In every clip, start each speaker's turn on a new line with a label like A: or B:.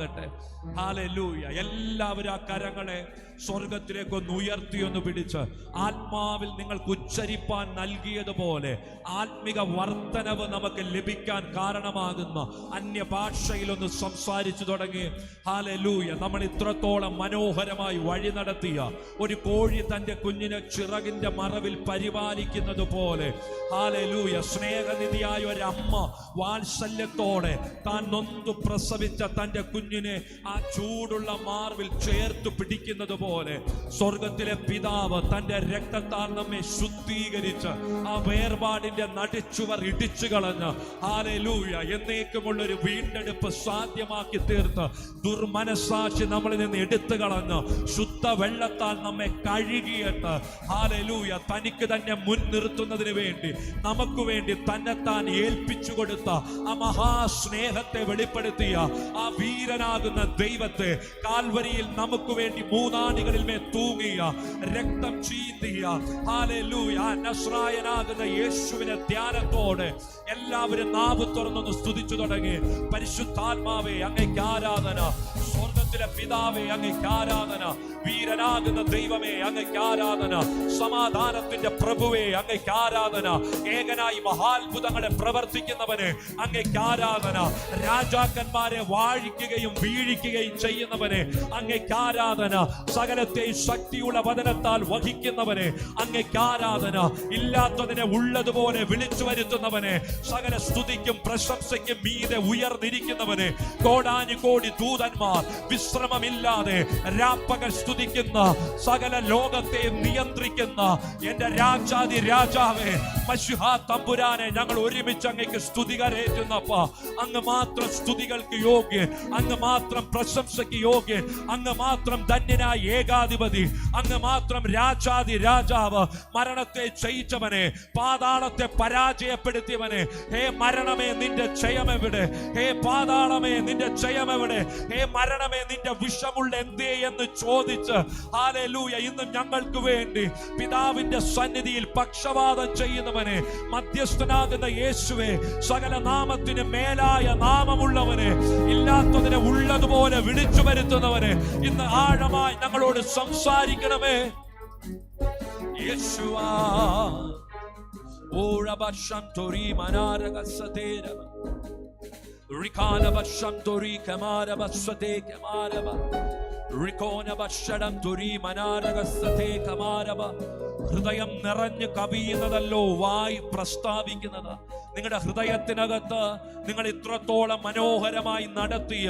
A: ആകട്ടെ ഹാലൂയ എല്ലാവരും ആ കരങ്ങളെ സ്വർഗത്തിലേക്കൊന്ന് ഉയർത്തിയൊന്ന് പിടിച്ച് ആത്മാവിൽ നിങ്ങൾക്ക് ഉച്ചരിപ്പാൻ നൽകിയതുപോലെ ആത്മിക വർത്തനവ് നമുക്ക് ലഭിക്കാൻ കാരണമാകുന്ന. അന്യഭാഷയിലൊന്ന് സംസാരിച്ചു തുടങ്ങി. ഹാലൂയ നമ്മൾ ഇത്രത്തോളം മനോഹരമായി വഴി നടത്തിയ ഒരു കോഴി തന്റെ കുഞ്ഞിനെ ചിറകിന്റെ മറവിൽ പരിപാലിക്കുന്നത് പോലെ. ഹാലൂയ സ്നേഹനിധിയായ ഒരു അമ്മ വാത്സല്യത്തോടെ താൻ നൊന്തു പ്രസവിച്ച തന്റെ കുഞ്ഞിനെ ആ ചൂടുള്ള മാർവിൽ ചേർത്ത് പിടിക്കുന്നത് പോലെ സ്വർഗത്തിലെ പിതാവ് തന്റെ രക്തത്താൽ നമ്മെ ശുദ്ധീകരിച്ച് ആ വേർപാടിന്റെ നടിച്ചുവർ ഇടിച്ചു കളഞ്ഞ് ഹാലൂയ എന്നേക്കുമുള്ള ഒരു വീണ്ടെടുപ്പ് സാധ്യമാക്കി തീർത്ത് ദുർമനസാക്ഷി നമ്മളിൽ നിന്ന് എടുത്തു കളഞ്ഞ് ശുദ്ധ വെള്ളത്താൽ നമ്മെ കഴുകിയിട്ട് ആലൂയ തനിക്ക് തന്നെ മുൻ നിർത്തുന്നതിന് വേണ്ടി നമുക്ക് വേണ്ടി തന്നെത്താൻ ഏൽപ്പിച്ചു കൊടുത്ത ആ മഹാസ്നേഹത്തെ വെളിപ്പെടുത്തിയ ആ വീരനാകുന്ന ദൈവത്തെ കാൽവരിയിൽ നമുക്ക് വേണ്ടി മൂന്നാണികളിൽ മേ തൂങ്ങിയ രക്തം ചീന്തിയ ഹാലൂയ യേശുവിനെ ധ്യാനത്തോടെ എല്ലാവരും നാവ് തുറന്നൊന്ന് സ്തുതിച്ചു തുടങ്ങി. പരിശുദ്ധാത്മാവേ അങ്ങേക്ക് ആരാധന. സ്വർഗത്തിലെ പിതാവേ അങ്ങേക്ക് ആരാധന. വീരനാകുന്ന ദൈവമേ അങ്ങയ്ക്ക് ആരാധന. സമാധാനത്തിന്റെ പ്രഭുവേ അങ്ങയ്ക്ക് ആരാധന. ഏകനായി മഹാത്ഭുതങ്ങളെ പ്രവർത്തിക്കുന്നവന് അങ്ങയ്ക്ക് ആരാധന. രാജാക്കന്മാരെ വാഴിക്കുകയും വീഴിക്കുകയും ചെയ്യുന്നവന് അങ്ങയ്ക്ക് ആരാധന. സകലത്തെ ശക്തിയുള്ള വചനത്താൽ വഹിക്കുന്നവന് അങ്ങയ്ക്ക് ആരാധന. ഇല്ലാത്തതിനെ ഉള്ളതുപോലെ വിളിച്ചു വരുത്തുന്നവന് സകല സ്തുതിക്കും പ്രശംസയ്ക്കും മീതെ ഉയർന്നിരിക്കുന്നവന് കോടാനുകോടി ദൂതന്മാർ വിശ്രമമില്ലാതെ രാപ്പകൽ സ്തുതിക്കുന്ന സകല ലോകത്തെ നിയന്ത്രിക്കുന്ന എന്റെ രാജാതി രാജാവേ മഷുഹാ തമ്പുരാനെ ഞങ്ങൾ ഒരുമിച്ച് അങ്ങേക്ക് സ്തുതി കരേറ്റുന്നപ്പ അങ്ങ് മാത്രം സ്തുതികൾക്ക് യോഗ്യൻ അങ്ങ് മാത്രം പ്രശംസയ്ക്ക് യോഗ്യൻ അങ്ങ് മാത്രം ധന്യനായ ഏകാധിപതി അങ്ങ് മാത്രം രാജാതി രാജാവ്. മരണത്തെ ജയിച്ചവനെ പാതാളത്തെ പരാജയപ്പെടുത്തിയവനെ ഹേ മരണമേ നിന്റെ ജയമെവിടെ ഹേ പാതാളമേ നിന്റെ ജയമെവിടെ ഹേ മരണമേ നിന്റെ വിഷമുള്ള എന്തേ എന്ന് ചോദിച്ച് ഹാലൂയ ഇന്നും ഞങ്ങൾക്ക് വേണ്ടി പിതാവിന്റെ സന്നിധിയിൽ പക്ഷപാതം ചെയ്യുന്നവനെ മധ്യസ്ഥനാകുന്ന യേശുവെ സകല നാമത്തിന് മേലായ നാമമുള്ളവനെ ഇല്ലാത്തതിനെ ഉള്ളതുപോലെ വിളിച്ചു വരുത്തുന്നവനെ ഇന്ന് ആഴമായി ഞങ്ങളോട് സംസാരിക്കണമേ. യേശുവാ ഓഴബഷം Shantori Kamaraba Sate Kamaraba Rikonaba Shadam Turi Manaraga Sate Kamaraba ഹൃദയം നിറഞ്ഞ് കവിയുന്നതല്ലോ വായി പ്രസ്താവിക്കുന്നത്. നിങ്ങളുടെ ഹൃദയത്തിനകത്ത് നിങ്ങൾ ഇത്രത്തോളം മനോഹരമായി നടത്തിയ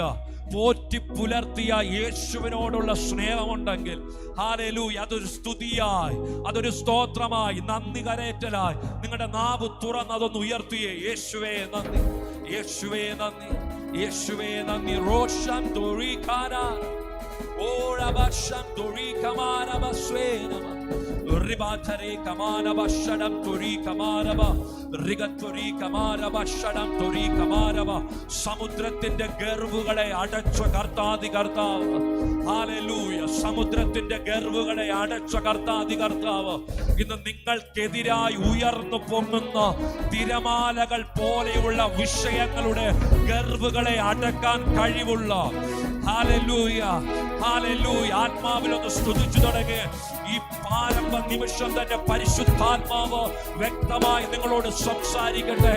A: പോറ്റി പുലർത്തിയ യേശുവിനോടുള്ള സ്നേഹമുണ്ടെങ്കിൽ ഹാലലു അതൊരു സ്തുതിയായി അതൊരു സ്തോത്രമായി നന്ദി കരേറ്റലായി നിങ്ങളുടെ നാവ് തുറന്നതൊന്ന് ഉയർത്തിയേ. യേശുവേ നന്ദി. യേശുവേ നന്ദി യേശുവേ നന്ദി. റോഷം തൊഴിക്കാന ഓഴവശം തൊഴിക്കമാനവസ്വേനമ ഷടം സമുദ്രത്തിന്റെ ഗർവുകളെ അടച്ച കർത്താതി കർത്താവ്. ഹാലലൂയ സമുദ്രത്തിന്റെ ഗർവുകളെ അടച്ച കർത്താതി കർത്താവ്. ഇന്ന് നിങ്ങൾക്കെതിരായി ഉയർന്നു പൊങ്ങുന്ന തിരമാലകൾ പോലെയുള്ള വിഷയങ്ങളുടെ ഗർവുകളെ അടക്കാൻ കഴിവുള്ള ഹാലലൂയ ഹാലലൂയ ആത്മാവിലൊന്ന് സ്തുതിച്ചു തുടങ്ങി. ഈ പ്രാരംഭ നിമിഷം തന്നെ പരിശുദ്ധാത്മാവ് വ്യക്തമായി നിങ്ങളോട് സംസാരിക്കട്ടെ.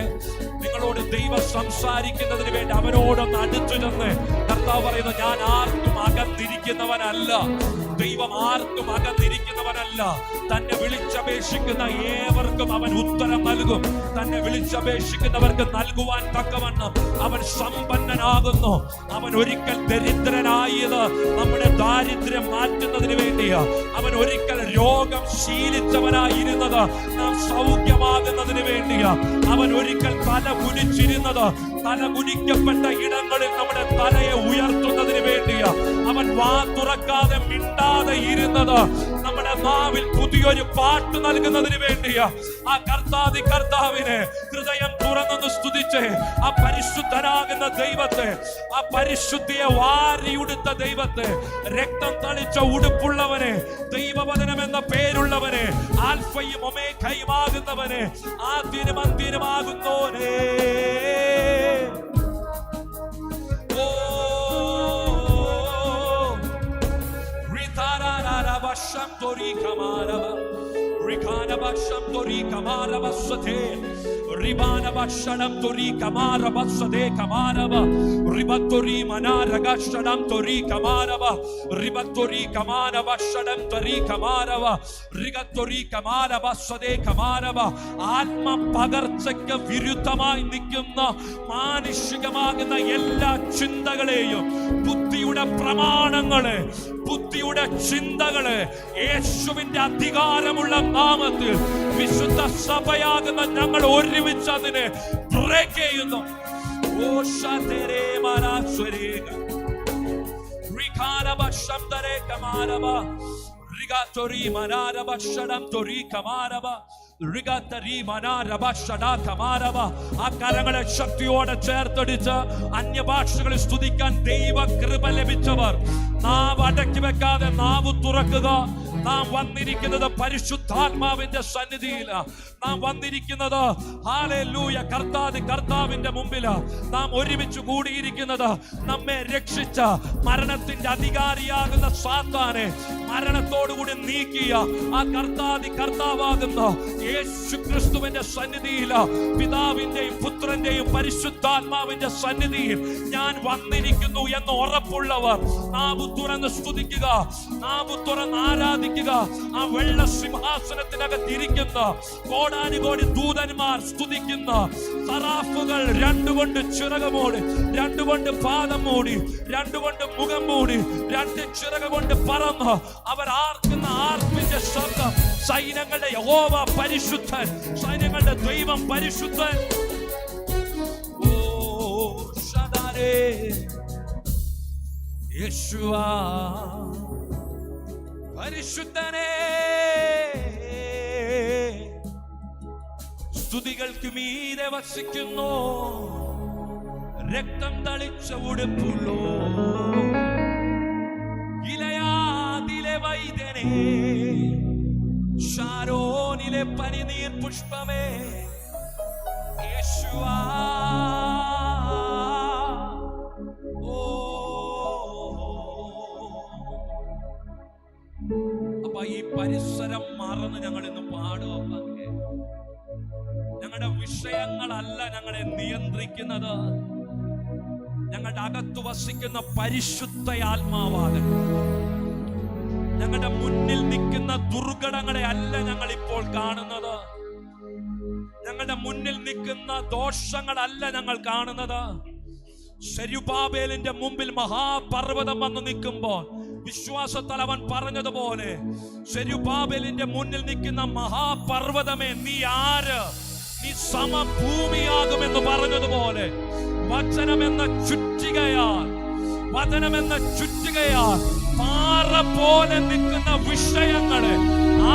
A: നിങ്ങളോട് ദൈവം സംസാരിക്കുന്നതിന് വേണ്ടി അവനോടൊന്ന് അടുത്തു നിന്ന് കർത്താവ് പറയുന്നു ഞാൻ ആർക്കും അകന്നിരിക്കുന്നവനല്ല. ദൈവം ആർക്കും അകന്നിരിക്കുന്നവനല്ല. തന്നെ വിളിച്ചപേക്ഷിക്കുന്ന ഏവർക്കും അവൻ ഉത്തരം നൽകും. തന്നെ വിളിച്ചപേക്ഷിക്കുന്നവർക്ക് നൽകുവാൻ തക്കവണ്ണം അവൻ സമ്പന്നനാകുന്നു. അവൻ ഒരിക്കൽ ദരിദ്രനായത് നമ്മുടെ ദാരിദ്ര്യം മാറ്റുന്നതിന് വേണ്ടിയാ. അവൻ ഒരിക്കൽ രോഗം ശീലിച്ചവനായിരുന്നത് നാം സൗഖ്യമാകുന്നതിന് വേണ്ടിയാ. അവൻ ഒരിക്കൽ തല കുനിച്ചിരുന്നത് തല കുനിക്കപ്പെട്ട ഇടങ്ങളിൽ നമ്മുടെ തലയെ ഉയർത്തുന്നതിന് വേണ്ടിയാ. അവൻ വാ തുറക്കാതെ മിണ്ടാതെ ഇരുന്നത് നാവിൽ പുതിയൊരു പാട്ട് നൽകുന്നതിന് വേണ്ടിയ. ആ കർത്താതി കർത്താവിനെ ഹൃദയം തുറന്നു സ്തുതിച്ച്. ആ പരിശുദ്ധനാകുന്ന ദൈവത്തെ ആ പരിശുദ്ധിയെ വാരിയുടുത്ത ദൈവത്തെ രക്തം തളിച്ച ഉടുപ്പുള്ളവനെ ദൈവവചനം എന്ന പേരുള്ളവനെ ആൽഫയും ഒമേഖയുമാകുന്നവനെ ആദ്യനും അന്ത്യനുമാകുന്നോനേ. Shantori Kamaraba. Rikana basham tori kamara basate Ribana bashadam tori kamaraba sade kamaraba. Ribatori manara Gashanam tori kamaraba. Ribatori kamana Bashanam tori kamaraba. Rigatori Kamara basade kamaraba. Atma പകർച്ചയ്ക്ക് വിരുദ്ധമായി നിൽക്കുന്ന മാനുഷികമാകുന്ന എല്ലാ ചിന്തകളെയും ബുദ്ധിയുടെ പ്രമാണങ്ങളെ ബുദ്ധിയുടെ ചിന്തകളെ യേശുവിന്റെ അധികാരമുള്ള നാമത്തിൽ വിശുദ്ധ സഭയാകുന്ന ഞങ്ങൾ ഒരുമിച്ച് അതിനെ ബ്രേക്ക് ചെയ്യുന്നു. കരങ്ങളെ ശക്തിയോടെ ചേർത്തടിച്ച് അന്യഭാഷകളിൽ സ്തുതിക്കാൻ ദൈവ കൃപ ലഭിച്ചവർ. നാവ് അടക്കി വെക്കാതെ നാവ് തുറക്കുക. നാം വന്നിരിക്കുന്നത് പരിശുദ്ധാത്മാവിന്റെ സന്നിധിയിൽ. നാം വന്നിരിക്കുന്നത് ഹാലൂയ കർത്താതി കർത്താവിന്റെ മുമ്പിൽ. നാം ഒരുമിച്ച് കൂടിയിരിക്കുന്നത് നമ്മെ രക്ഷിച്ച മരണത്തിന്റെ അധികാരിയാകുന്ന സാത്താനെ മരണത്തോടുകൂടി നീക്കിയ ആ കർത്താതി കർത്താവാകുന്ന യേശു സന്നിധിയില സന്നിധിയിൽ പിതാവിന്റെയും പുത്രന്റെയും പരിശുദ്ധാത്മാവിന്റെ സന്നിധിയിൽ ഞാൻ വന്നിരിക്കുന്നു എന്ന് ഉറപ്പുള്ളവർ നാവ് തുറന്ന് സ്തുതിക്കുക നാവ് തുറന്ന് ആരാധിക്കുക ആ വെള്ള സിംഹാസനത്തിനകത്ത് ഇരിക്കുന്ന കോടാനുകോടി ദൂതന്മാർ സ്തുതിക്കുന്ന സറാഫുകൾ രണ്ടുകൊണ്ട് ചിറകമോടി രണ്ടുകൊണ്ട് പാദം മൂടി രണ്ടുകൊണ്ട് മുഖം മൂടി രണ്ട് ചിറകുകൊണ്ട് പറന്ന് അവർ ആർക്കുന്ന ആർപ്പിന്റെ ശബ്ദം സൈന്യങ്ങളുടെ യഹോവ പരിശുദ്ധൻ സൈന്യങ്ങളുടെ ദൈവം പരിശുദ്ധൻ. ഓ ശദാരേ യേശുവാ. പരിശുദ്ധനേ. സ്തുതികൾക്ക് മീതെ വസിക്കുന്നു. രക്തം തളിച്ച ഉടുപ്പുള്ളോ. ഇലയാതിലെ വൈദ്യനേ. പനിനീർ പുഷ്പമേ. യേശുവാ. ഓ. അപ്പൊ ഈ പരിസരം മറന്ന് ഞങ്ങൾ ഇന്ന് പാടുക ഞങ്ങളുടെ വിഷയങ്ങളല്ല ഞങ്ങളെ നിയന്ത്രിക്കുന്നത്. ഞങ്ങളുടെ അകത്ത് വസിക്കുന്ന പരിശുദ്ധ ആത്മാവാകൻ ഞങ്ങളുടെ മുന്നിൽ നിൽക്കുന്ന ദുർഘടങ്ങളെ അല്ല ഞങ്ങൾ ഇപ്പോൾ കാണുന്നത്. ഞങ്ങളുടെ മുന്നിൽ നിൽക്കുന്ന ദോഷങ്ങളല്ല ഞങ്ങൾ കാണുന്നത്. ശരുബാബേലിന്റെ മുമ്പിൽ മഹാപർവതം വന്ന് നിൽക്കുമ്പോൾ വിശ്വാസത്താൽ പറഞ്ഞതുപോലെ ശരുബാബേലിന്റെ മുന്നിൽ നിൽക്കുന്ന മഹാപർവതമേ നീ ആര്? നീ സമഭൂമിയാകുമെന്ന് പറഞ്ഞതുപോലെ വചനമെന്ന ചുറ്റികയാൽ വചനമെന്ന ചുറ്റികയാൽ പാറ പോലെ നിൽക്കുന്ന വിഷയങ്ങളെ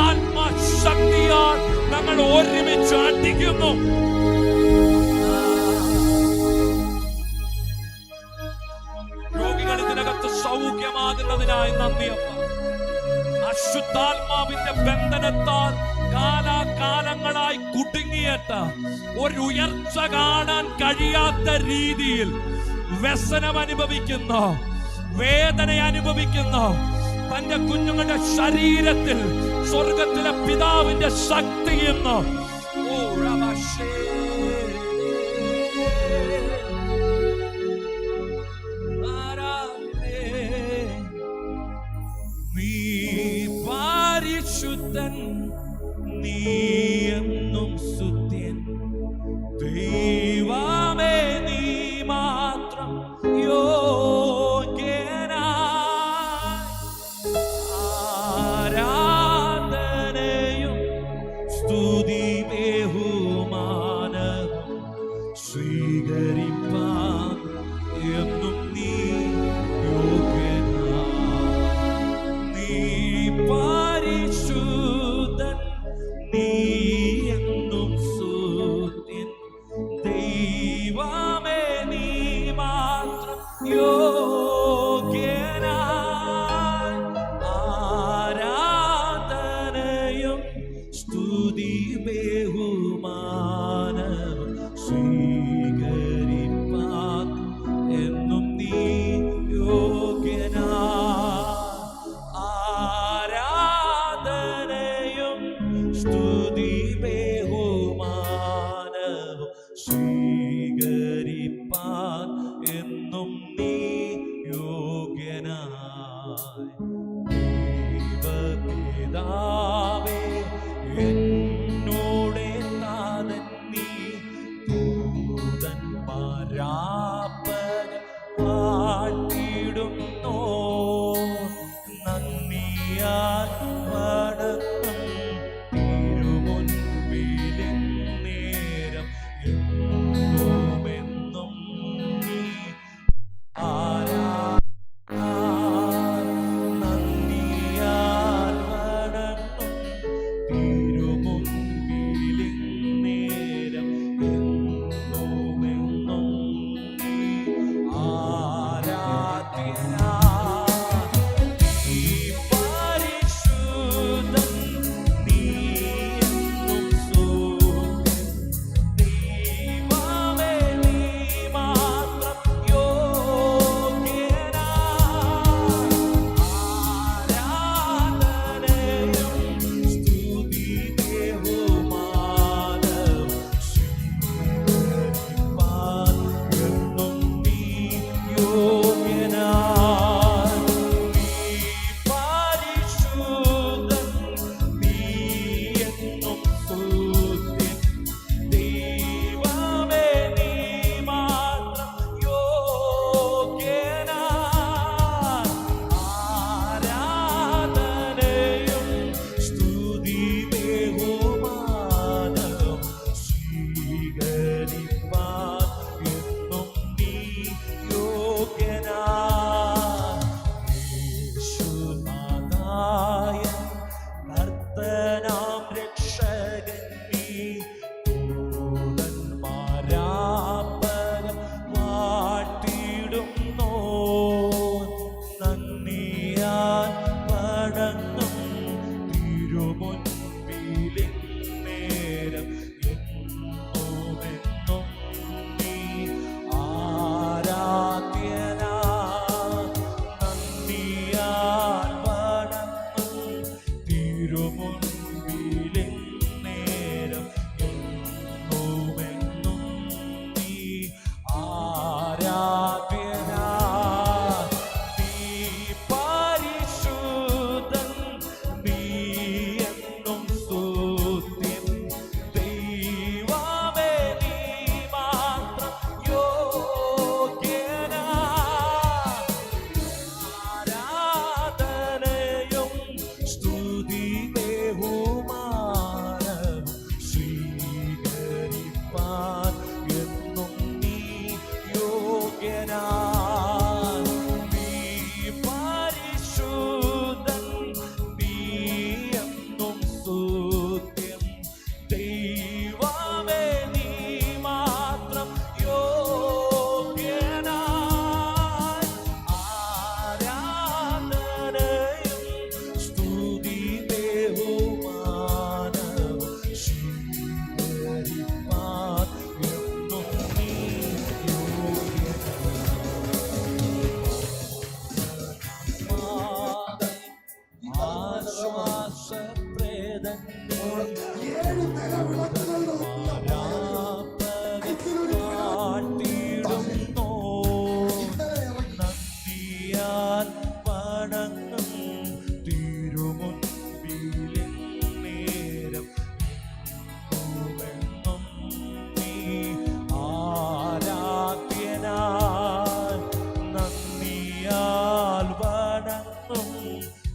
A: ആത്മശക്തിയാൽ നമ്മൾ ഒരുമിച്ച് അടിക്കുന്നു. രോഗികൾ ഇതിനകത്ത് സൗഖ്യമാകുന്നതിനായി നന്ദിയപ്പ അശുദ്ധാത്മാവിന്റെ ബന്ധനത്താൽ കാലാകാലങ്ങളായി കുടുങ്ങിയിട്ട് ഒരു ഉയർച്ച കാണാൻ കഴിയാത്ത രീതിയിൽ വ്യസനം അനുഭവിക്കുന്ന വേദന അനുഭവിക്കുന്നു. തന്റെ കുഞ്ഞുങ്ങളുടെ ശരീരത്തിൽ സ്വർഗത്തിലെ പിതാവിന്റെ ശക്തി റമശേ നീ പരിശുദ്ധൻ നീ സ്തുതി ബഹുമാനവും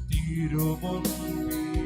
A: tiro por mí.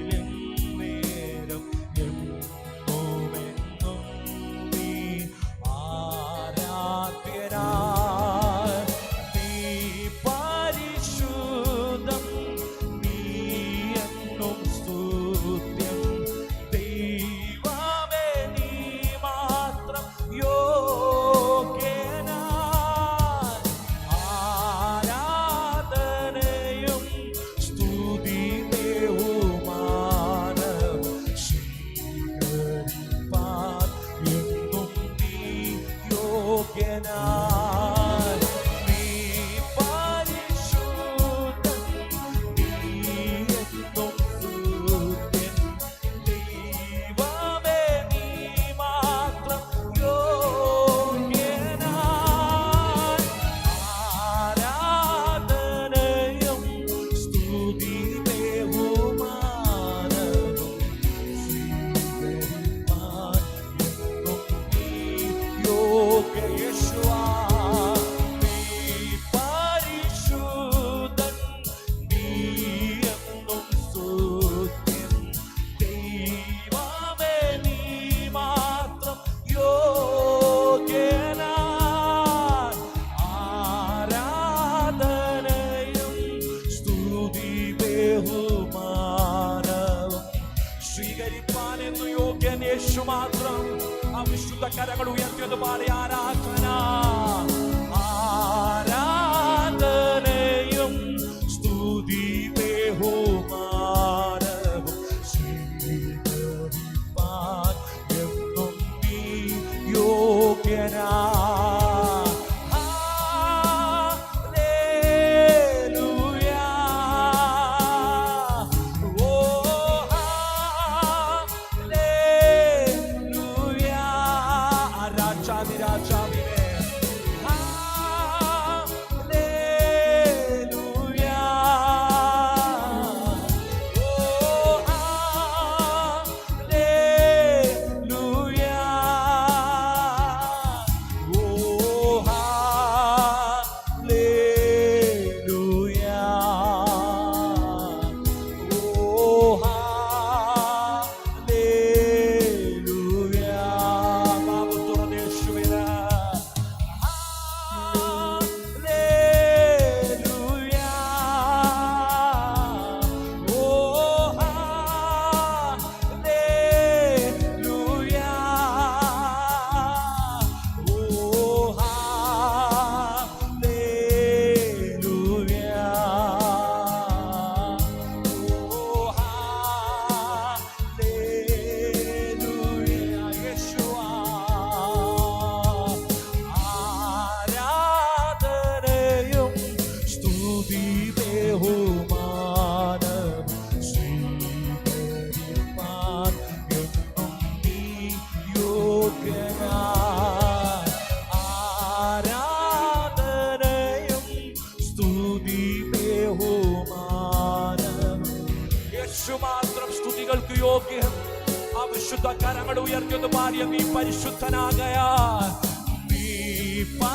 A: സ്തോത്രം സ്തുതികൾക്ക് യോഗ്യം ആ വിശുദ്ധ കരങ്ങൾ ഉയർത്തിയൊന്ന് പാടിയ നീ പരിശുദ്ധനാകയാ നീ പാ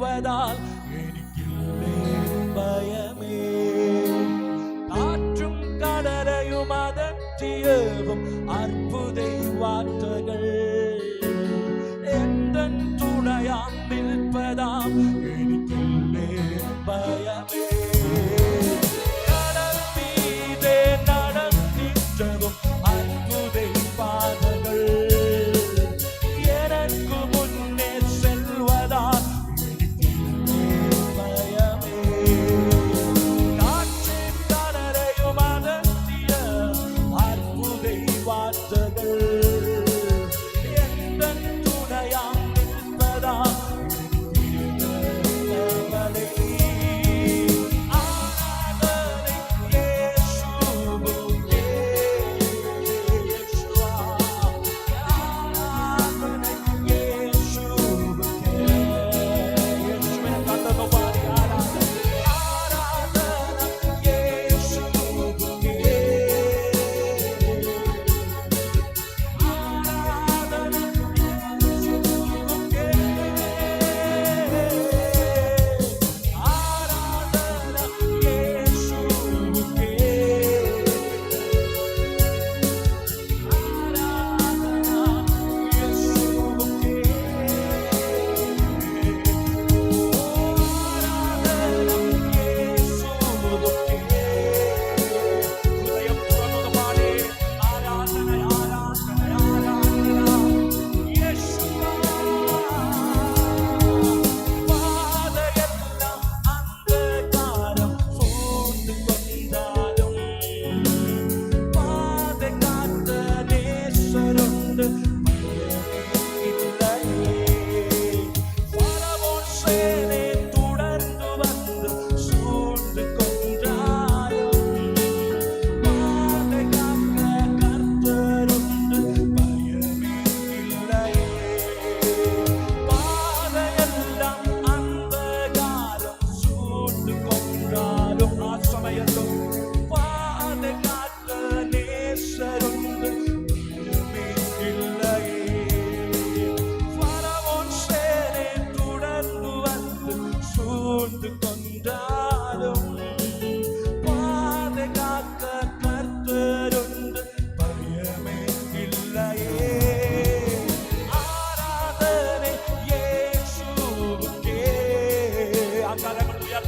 A: pueda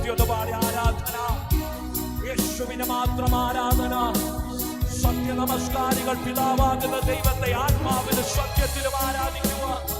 A: സ്തുതിയൊന്ന് ആരാധന. യേശുവിനെ മാത്രം ആരാധന. സത്യ നമസ്കാരികൾ പിതാവാകുന്ന ദൈവത്തെ ആത്മാവിന് സത്യത്തിലും ആരാധിക്കുക.